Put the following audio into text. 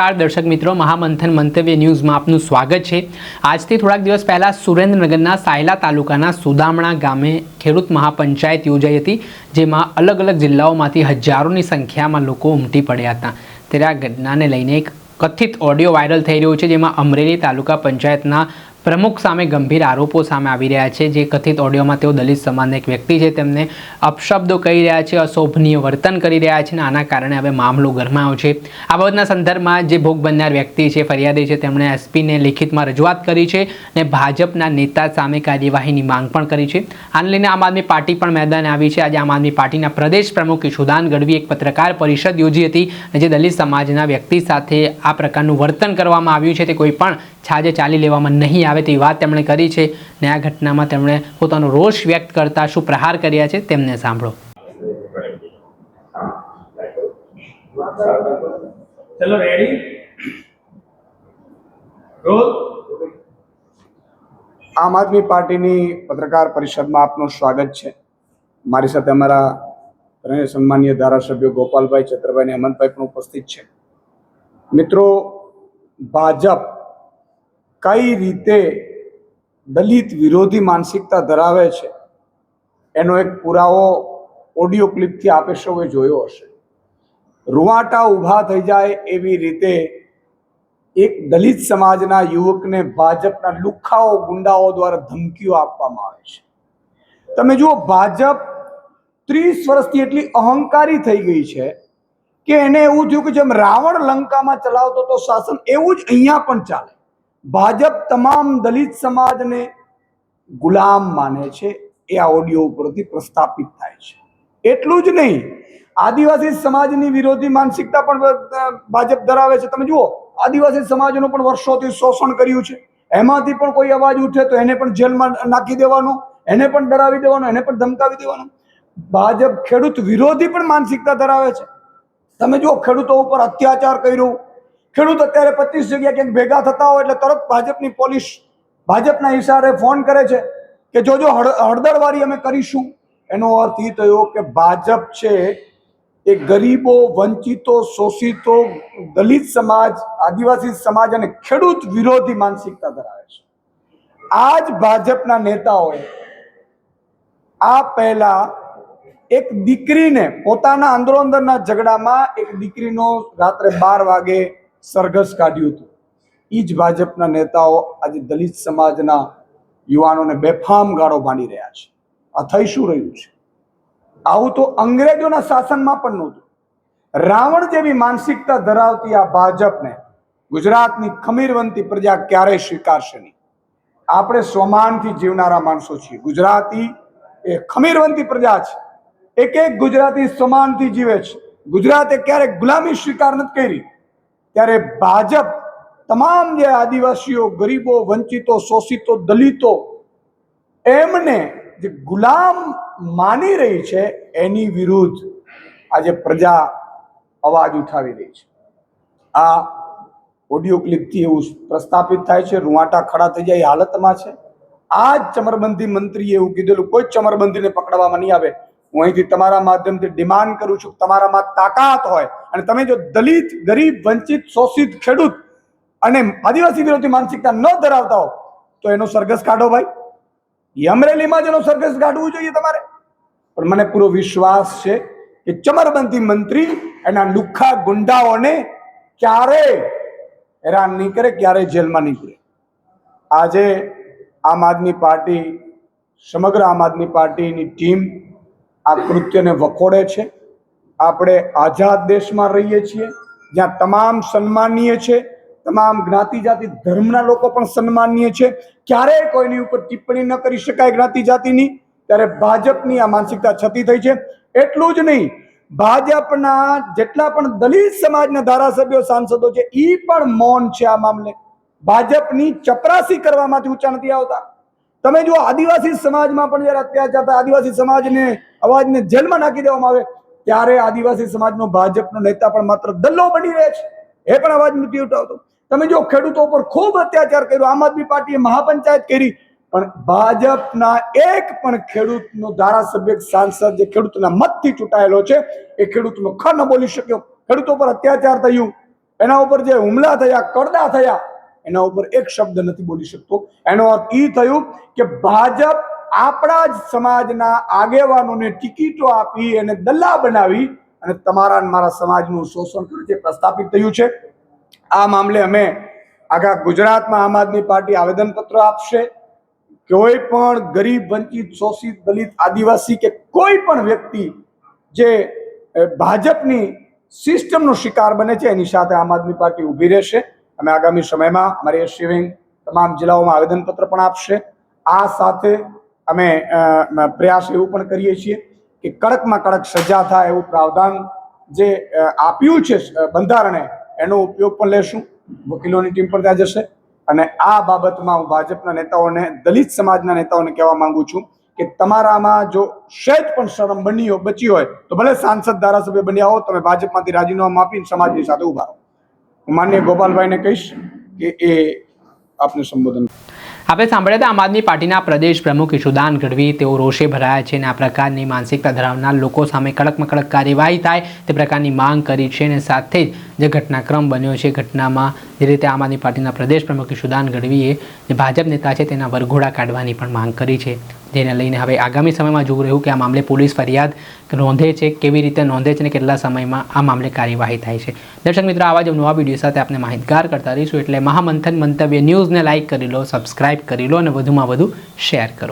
નમસ્કાર દર્શક મિત્રો, મહામંથન મંતવ્ય ન્યૂઝમાં આપનું સ્વાગત છે. આજથી થોડાક દિવસ પહેલાં સુરેન્દ્રનગરના સાયલા તાલુકાના સુદામણા ગામે ખેડૂત મહાપંચાયત યોજાઈ હતી, જેમાં અલગ અલગ જિલ્લાઓમાંથી હજારોની સંખ્યામાં લોકો ઉમટી પડ્યા હતા. ત્યારે આ ઘટનાને લઈને એક કથિત ઓડિયો વાયરલ થઈ રહ્યો છે, જેમાં અમરેલી તાલુકા પંચાયતના પ્રમુખ સામે ગંભીર આરોપો સામે આવી રહ્યા છે. જે કથિત ઓડિયોમાં તેઓ દલિત સમાજના એક વ્યક્તિ છે. તેમને અપશબ્દો કહી રહ્યા છે, અશોભનીય વર્તન કરી રહ્યા છે અને આના કારણે હવે મામલો ગરમાયો છે. આ બાબતના સંદર્ભમાં જે ભોગ બનનાર વ્યક્તિ છે, ફરિયાદી છે, તેમણે એસપીને લિખિતમાં રજૂઆત કરી છે અને ભાજપના નેતા સામે કાર્યવાહીની માંગ પણ કરી છે. આને લઈને આમ આદમી પાર્ટી પણ મેદાને આવી છે. આજે આમ આદમી પાર્ટીના પ્રદેશ પ્રમુખ ઈશુદાન ગઢવી એક પત્રકાર પરિષદ યોજી હતી જે દલિત સમાજના વ્યક્તિ સાથે આ પ્રકારનું વર્તન કરવામાં આવ્યું છે, તે કોઈ પણ છાજે ચાલી લેવામાં નહીં આવે તેવી વાત તેમણે કરી છે ને આ ઘટનામાં તેમણે પોતાનો રોષ વ્યક્ત કરતા શું પ્રહાર કર્યા છે તેમને સાંભળો. ચલો રેડી આમ આદમી પાર્ટીની પત્રકાર પરિષદમાં આપનું સ્વાગત છે. મારી સાથે અમારા ત્રણેય સન્માનીય ધારાસભ્યો ગોપાલભાઈ ચત્રભાઈ અને હેમંતભાઈ પણ ઉપસ્થિત છે. મિત્રો ભાજપ કઈ રીતે દલિત વિરોધી માનસિકતા ધરાવે છે? એનો એક પુરાવો ઓડિયો ક્લિપથી આપે સૌએ જોયો હશે. રૂવાટા ઊભા થઈ જાય એવી રીતે એક દલિત સમાજના યુવકને ભાજપના લુખાઓ ગુંડાઓ દ્વારા ધમકીઓ આપવામાં આવે છે. તમે જુઓ, ભાજપ ત્રીસ વર્ષથી એટલી અહંકારી થઈ ગઈ છે કે એને એવું થયું કે જેમ રાવણ લંકામાં ચલાવતો તો શાસન એવું જ અહીંયા પણ ચાલે. ભાજપ તમામ દલિત સમાજને ગુલામ માને છે. એ આ ઓડિયો ઉપરથી પ્રસ્થાપિત થાય છે. એટલું જ નહીં, આદિવાસી સમાજની વિરોધી માનસિકતા પણ ભાજપ ધરાવે છે. તમે જુઓ, આદિવાસી સમાજનું પણ વર્ષોથી શોષણ કર્યું છે. એમાંથી પણ કોઈ અવાજ ઉઠે તો એને પણ જેલમાં નાખી દેવાનો, એને પણ ડરાવી દેવાનો, એને પણ ધમકાવી દેવાનો. ભાજપ ખેડૂત વિરોધી પણ માનસિકતા ધરાવે છે. તમે જુઓ, ખેડૂતો ઉપર અત્યાચાર કર્યો ખેડૂત અત્યારે પચીસ જગ્યા ક્યાંક ભેગા થતા હોય એટલે તરત ભાજપની પોલીસ ભાજપના ઇશારે ફોન કરે છે કે જોજો, હળ, હળદરવારી અમે કરીશું. એનો અર્થ એ થયો કે ભાજપ છે એ ગરીબો, વંચિતો, શોષિતો, દલિત સમાજ, આદિવાસી સમાજ અને ખેડૂત વિરોધી માનસિકતા ધરાવે છે. આ જ ભાજપના નેતાઓએ આ પહેલા એક દીકરીને પોતાના અંદરો અંદરના ઝઘડામાં એક દીકરીનો રાત્રે બાર વાગે સરઘસ કાઢ્યું હતું. એ જ ભાજપના નેતાઓ આજે દલિત સમાજના યુવાનોને બેફામ ગાળો બાંધી રહ્યા છે. આ થઈ શું રહ્યું છે? આવું તો અંગ્રેજોના શાસનમાં પણ નહોતું. રાવણ જેવી માનસિકતા ધરાવતી આ ભાજપને ગુજરાતની ખમીરવંતી પ્રજા ક્યારેય સ્વીકારશે નહીં. આપણે સ્વમાનથી જીવનારા માણસો છીએ. ગુજરાતી એ ખમીરવંતી પ્રજા છે. એક એક ગુજરાતી સ્વમાનથી જીવે છે. ગુજરાતે ક્યારેક ગુલામી સ્વીકાર નથી કરી. ત્યારે ભાજપ તમામ જે આદિવાસીઓ, ગરીબો, વંચિતો, શોષિતો, દલિતો, એમને જે ગુલામ માની રહી છે, એની વિરુદ્ધ આજે પ્રજા અવાજ ઉઠાવી રહી છે. આ ઓડિયો ક્લિપથી એવું પ્રસ્થાપિત થાય છે, રૂવાટા ખડા થઈ જાય હાલતમાં છે. આ જ ચમરબંધી મંત્રીએ એવું કીધેલું, કોઈ ચમરબંધીને પકડવામાં નહીં આવે. હું અહીંથી તમારા માધ્યમથી ડિમાન્ડ કરું છું તમારામાં તાકાત હોય. અને તમે જો દલિત, ગરીબ, વંચિત, શોષિત, ખેડૂત અને આદિવાસી વિરોધી માનસિકતા ન ધરાવતા હો, તો એનો સરઘસ કાઢો ભાઈ. યમરેલીમાં જ એનો સરઘસ કાઢવું જોઈએ તમારે. પણ મને પૂરો વિશ્વાસ છે કે ચમરબંધી મંત્રી એના લુખ્ખા ગુંડાઓને ક્યારે હેરાન નહીં કરે, ક્યારે જેલમાં નહીં કરે આજે આમ આદમી પાર્ટી, સમગ્ર આમ આદમી પાર્ટીની ટીમ આ કૃત્યને વખોડે છે. આપણે આઝાદ દેશમાં રહીએ છીએ. જ્યાં તમામ સન્માનીય છે. તમામ જ્ઞાતિ જાતિ ધર્મના લોકો પણ સન્માનીય છે. ક્યારેય કોઈની ઉપર ટિપ્પણી ન કરી શકાય જ્ઞાતિ જાતિની ત્યારે ભાજપની આ માનસિકતા છતી થઈ છે. એટલું જ નહીં, ભાજપના જેટલા પણ દલિત સમાજના ધારાસભ્યો, સાંસદો છે એ પણ મૌન છે આ મામલે. ભાજપની ચપરાસી કરવામાંથી ઊંચા નથી આવતા. તમે જો આદિવાસી સમાજમાં પણ જયારે અત્યાચાર થાય, આદિવાસી સમાજને અવાજને જેલમાં નાખી દેવામાં આવે, ત્યારે આદિવાસી સમાજનો ભાજપનો નેતા પણ માત્ર દલ્લો બની રહે છે. એ પણ અવાજ નથી ઉઠાવતો. તમે જો ખેડૂતો ઉપર ખૂબ અત્યાચાર કર્યો. આમ આદમી પાર્ટીએ મહાપંચાયત કરી, પણ ભાજપના એક પણ ખેડૂતનો ધારાસભ્ય સાંસદ જે ખેડૂતના મતથી ચૂંટાયેલો છે, એ ખેડૂતનો ખ ન બોલી શક્યો. ખેડૂતો પર અત્યાચાર થયું. એના ઉપર જે હુમલા થયા કરડા થયા એના ઉપર એક શબ્દ નથી બોલી શકતો. એનો અર્થ એ થયું કે ભાજપ આપણા જ સમાજના આગેવાનોને ટિકિટો આપી એને દલ્લા બનાવી અને તમારા મારા સમાજનું શોષણ કરે છે પ્રસ્થાપિત થયું છે. આ મામલે અમે આખા ગુજરાતમાં આમ આદમી પાર્ટી આવેદનપત્ર આપશે. કોઈ પણ ગરીબ, વંચિત, શોષિત, દલિત, આદિવાસી કે કોઈ પણ વ્યક્તિ જે ભાજપની સિસ્ટમનો શિકાર બને છે, એની સાથે આમ આદમી પાર્ટી ઊભી રહેશે. અમે આગામી સમયમાં અમારી એસસી તમામ જિલ્લાઓમાં આવેદનપત્ર પણ આપશે. આ સાથે અમે પ્રયાસ એવું પણ કરીએ છીએ કે કડકમાં કડક સજા થાય એવું પ્રાવધાન જે આપ્યું છે બંધારણે, એનો ઉપયોગ પણ લેશું. વકીલોની ટીમ પણ ત્યાં જશે. અને આ બાબતમાં હું ભાજપના નેતાઓને, દલિત સમાજના નેતાઓને કહેવા માંગુ છું કે તમારામાં જો શેત પણ શરમ બની હોય બચી હોય, તો ભલે સાંસદ ધારાસભ્ય બન્યા હો, તમે ભાજપમાંથી રાજીનામું આપીને સમાજની સાથે ઊભા રહો. હું માન્ય ગોપાલભાઈને કહીશ કે એ આપને સંબોધન આપણે સાંભળ્યા હતા આમ આદમી પાર્ટીના પ્રદેશ પ્રમુખ ઈશુદાન ગઢવી. તેઓ રોષે ભરાયા છે અને આ પ્રકારની માનસિકતા ધરાવનાર લોકો સામે કડકમાં કડક કાર્યવાહી થાય તે પ્રકારની માંગ કરી છે અને સાથે જ જે ઘટનાક્રમ બન્યો છે ઘટનામાં જે રીતે આમ આદમી પાર્ટીના પ્રદેશ પ્રમુખ ઈશુદાન ગઢવીએ જે ભાજપ નેતા છે તેના વરઘોડા કાઢવાની પણ માંગ કરી છે. જેને લઈને હવે આગામી સમયમાં જોવું રહ્યું કે આ મામલે પોલીસ ફરિયાદ નોંધે છે, કેવી રીતે નોંધે છે અને કેટલા સમયમાં આ મામલે કાર્યવાહી થાય છે. દર્શક મિત્રો, આવા જ નવા વીડિયો સાથે આપણે માહિતગાર કરતા રહીશું. એટલે મહામંથન મંતવ્ય ન્યૂઝને લાઇક કરી લો, સબસ્ક્રાઇબ કરી લો અને વધુમાં વધુ શેર કરો.